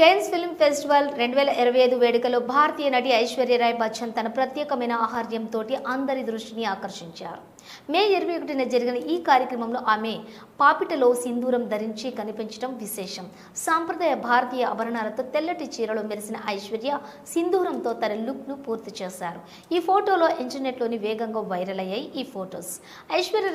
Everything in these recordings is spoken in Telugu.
కేన్స్ ఫిల్మ్ ఫెస్టివల్ రెండు వేల ఇరవై ఐదు వేడుకలో భారతీయ నటి ఐశ్వర్యరాయ్ బచ్చన్ తన ప్రత్యేకమైన ఆహార్యంతో అందరి దృష్టిని ఆకర్షించారు. మే ఇరవై ఒకటిన జరిగిన ఈ కార్యక్రమంలో ఆమె పాపిటలో సింధూరం ధరించి కనిపించడం విశేషం. సాంప్రదాయ భారతీయ ఆభరణాలతో తెల్లటి చీరలో మెరిసిన ఐశ్వర్య సింధూరంతో తన లుక్ను పూర్తి చేశారు. ఈ ఫోటోలో ఇంటర్నెట్లోని వేగంగా వైరల్ అయ్యాయి ఈ ఫొటోస్.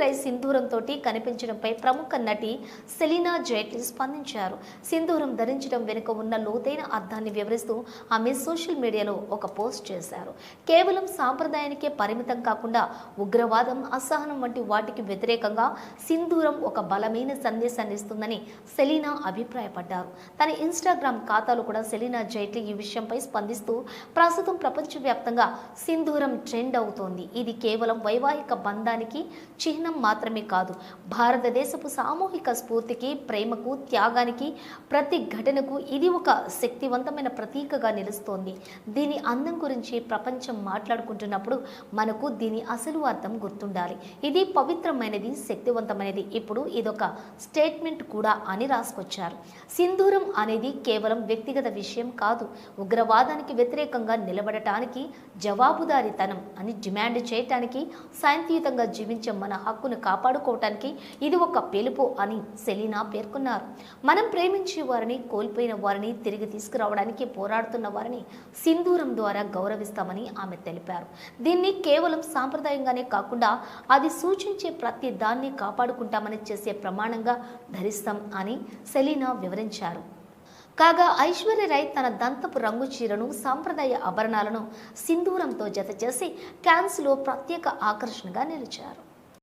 రై సింధూరంతో కనిపించడంపై ప్రముఖ నటి సెలీనా జైట్లీ స్పందించారు. సింధూరం ధరించడం వెనుక ఉన్న లోతైన అర్థాన్ని వివరిస్తూ ఆమె సోషల్ మీడియాలో ఒక పోస్ట్ చేశారు. కేవలం సాంప్రదాయానికే పరిమితం కాకుండా ఉగ్రవాదం అసహనం వంటి వాటికి వ్యతిరేకంగా సింధూరం ఒక బలమైన సందేశాన్ని ఇస్తుందని సెలీనా అభిప్రాయపడ్డారు. తన ఇన్స్టాగ్రామ్ ఖాతాలో కూడా సెలీనా జైట్లీ ఈ విషయంపై స్పందిస్తూ ప్రస్తుతం ప్రపంచవ్యాప్తంగా సింధూరం ట్రెండ్ అవుతోంది. ఇది కేవలం వైవాహిక బంధానికి చిహ్నం మాత్రమే కాదు. భారతదేశపు సామూహిక స్ఫూర్తికి ప్రేమకు త్యాగానికి ప్రతి ఘటనకు ఇది ఒక శక్తివంతమైన ప్రతీకగా నిలుస్తోంది. దీని అందం గురించి ప్రపంచం మాట్లాడుకుంటున్నప్పుడు మనకు దీని అసలు అర్థం గుర్తుండాలి. ఇది పవిత్రమైనది శక్తివంతమైనది. ఇప్పుడు ఇదొక స్టేట్మెంట్ కూడా అని రాసుకొచ్చారు. సింధూరం అనేది కేవలం వ్యక్తిగత విషయం కాదు. ఉగ్రవాదానికి వ్యతిరేకంగా నిలబడటానికి జవాబుదారీతనం అని డిమాండ్ చేయటానికి శాంతియుతంగా జీవించే మన హక్కును కాపాడుకోవటానికి ఇది ఒక పిలుపు అని సెలీనా పేర్కొన్నారు. మనం ప్రేమించే వారిని కోల్పోయిన వారిని తిరిగి తీసుకురావడానికి పోరాడుతున్న వారిని సింధూరం ద్వారా గౌరవిస్తామని ఆమె తెలిపారు. దీన్ని కేవలం సాంప్రదాయంగానే కాకుండా అది సూచించే ప్రతి దాన్ని కాపాడుకుంటామని చేసే ప్రమాణంగా ధరిస్తాం అని సెలీనా వివరించారు. కాగా ఐశ్వర్య రాయ్ తన దంతపు రంగు చీరను సాంప్రదాయ ఆభరణాలను సింధూరంతో జతచేసి క్యాన్స్లో ప్రత్యేక ఆకర్షణగా నిలిచారు.